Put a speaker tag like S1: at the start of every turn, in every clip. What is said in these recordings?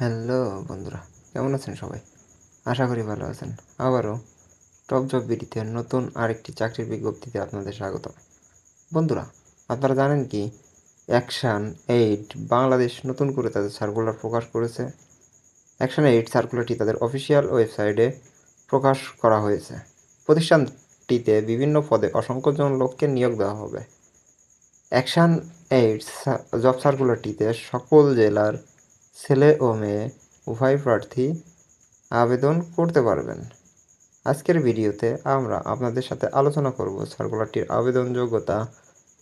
S1: Hello বন্ধুরা, কেমন আছেন সবাই? আশা করি ভালো আছেন। আবারও টপ জব বিডিতে নতুন আরেকটি চাকরির বিজ্ঞপ্তিতে আপনাদের স্বাগত বন্ধুরা, আপনারা জানেন কি? অ্যাকশান এইট বাংলাদেশ নতুন করে তাদের সার্কুলার প্রকাশ করেছে। অ্যাকশান এইট সার্কুলারটি তাদের অফিসিয়াল ওয়েবসাইটে প্রকাশ করা হয়েছে। প্রতিষ্ঠানটিতে বিভিন্ন পদে অসংখ্য জন লোককে নিয়োগ দেওয়া হবে। অ্যাকশান এইট জব সার্কুলারটিতে সকল জেলার ছেলে ও মেয়ে উভয় প্রার্থী আবেদন করতে পারবেন। আজকের ভিডিওতে আমরা আপনাদের সাথে আলোচনা করব সার্কুলারটির আবেদন যোগ্যতা,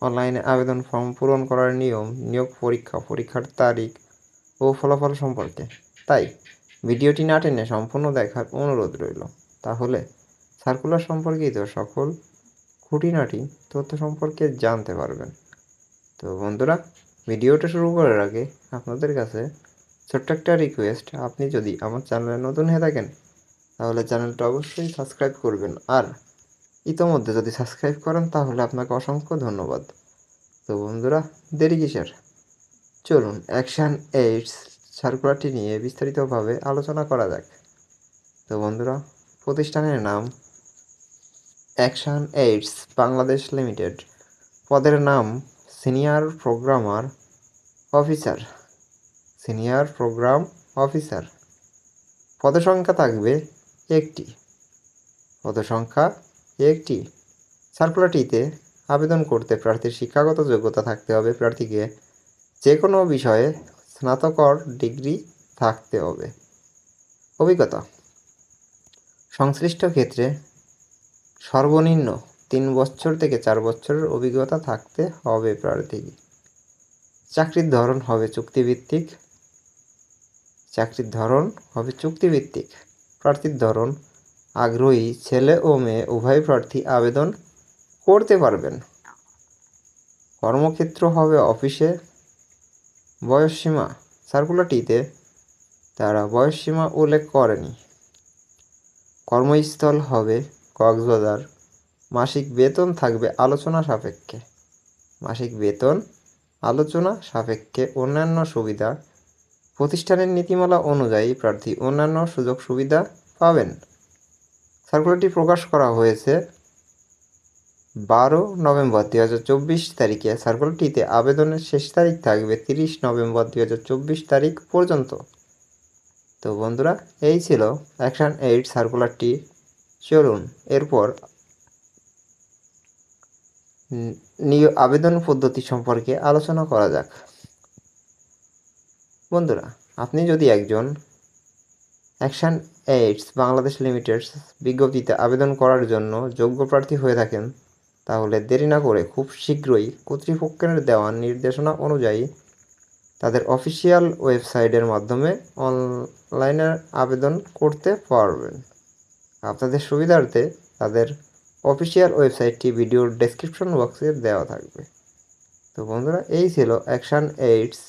S1: অনলাইনে আবেদন ফর্ম পূরণ করার নিয়ম, নিয়োগ পরীক্ষা, পরীক্ষার তারিখ ও ফলাফল সম্পর্কে। তাই, ভিডিওটি না টেনে সম্পূর্ণ দেখার অনুরোধ রইল। তাহলে, সার্কুলার সম্পর্কিত সকল খুঁটিনাটি তথ্য সম্পর্কে জানতে পারবেন। তো বন্ধুরা, ভিডিওটা শুরু করার আগে আপনাদের কাছে ছোট্ট একটা রিকোয়েস্ট আপনি যদি আমার চ্যানেলে নতুন হয়ে থাকেন, তাহলে চ্যানেলটা অবশ্যই সাবস্ক্রাইব করবেন। আর ইতোমধ্যে যদি সাবস্ক্রাইব করেন, তাহলে আপনাকে অসংখ্য ধন্যবাদ। তো বন্ধুরা, দেরি কিসের? চলুন অ্যাকশান এইডস সার্কুলারটি নিয়ে বিস্তারিতভাবে আলোচনা করা যাক। তো বন্ধুরা, প্রতিষ্ঠানের নাম অ্যাকশান এইডস বাংলাদেশ লিমিটেড পদের নাম senior programmer officer senior program officer. পদসংখ্যা থাকবে একটি। পদসংখ্যা একটি। সার্কুলারটিতে আবেদন করতে প্রার্থীর শিক্ষাগত যোগ্যতা থাকতে হবে। প্রার্থীকে যে কোনো বিষয়ে স্নাতকর ডিগ্রি থাকতে হবে। অভিজ্ঞতা। সংশ্লিষ্ট ক্ষেত্রে সর্বনিম্ন তিন বছর থেকে চার বছরের অভিজ্ঞতা থাকতে হবে প্রার্থীকে চাকরির ধরন হবে চুক্তিভিত্তিক। চাকরির ধরন হবে চুক্তিভিত্তিক। প্রার্থীর ধরন, আগ্রহী ছেলে ও মেয়ে উভয় প্রার্থী আবেদন করতে পারবেন। কর্মক্ষেত্র হবে অফিসে। বয়সসীমা সার্কুলারটিতে তারা বয়সসীমা উল্লেখ করেনি। কর্মস্থল হবে কক্সবাজার। মাসিক বেতন থাকবে আলোচনা সাপেক্ষে। মাসিক বেতন আলোচনা সাপেক্ষে অন্যান্য সুবিধা প্রতিষ্ঠানের নীতিমালা অনুযায়ী প্রার্থী অন্যান্য সুযোগ সুবিধা পাবেন। সার্কুলারটি প্রকাশ করা হয়েছে বারো নভেম্বর দুই হাজার চব্বিশ তারিখে। সার্কুলারটিতে আবেদনের শেষ তারিখ থাকবে তিরিশ নভেম্বর দুই হাজার চব্বিশ তারিখ পর্যন্ত। তো বন্ধুরা, এই ছিল অ্যাকশান এইট সার্কুলারটি। চলুন, এরপর আবেদন পদ্ধতি সম্পর্কে আলোচনা করা যাক। বন্ধুরা, আপনি যদি একজন অ্যাকশান এইডস বাংলাদেশ লিমিটেড বিজ্ঞপ্তিতে আবেদন করার জন্য যোগ্য প্রার্থী হয়ে থাকেন, তাহলে দেরি না করে খুব শীঘ্রই কর্তৃপক্ষের দেওয়া নির্দেশনা অনুযায়ী তাদের অফিসিয়াল ওয়েবসাইটের মাধ্যমে অনলাইনে আবেদন করতে পারবেন। আপনাদের সুবিধার্থে তাদের অফিসিয়াল ওয়েবসাইটটি ভিডিওর ডেসক্রিপশন বক্সে দেওয়া থাকবে। তো বন্ধুরা, এই ছিল অ্যাকশান এইডস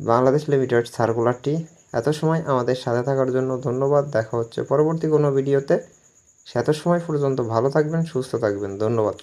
S1: বাংলাদেশ লিমিটেড সার্কুলারটি এত সময় আমাদের সাথে থাকার জন্য ধন্যবাদ। দেখা হচ্ছে পরবর্তী কোনো ভিডিওতে। সে এত সময় পর্যন্ত ভালো থাকবেন, সুস্থ থাকবেন। ধন্যবাদ।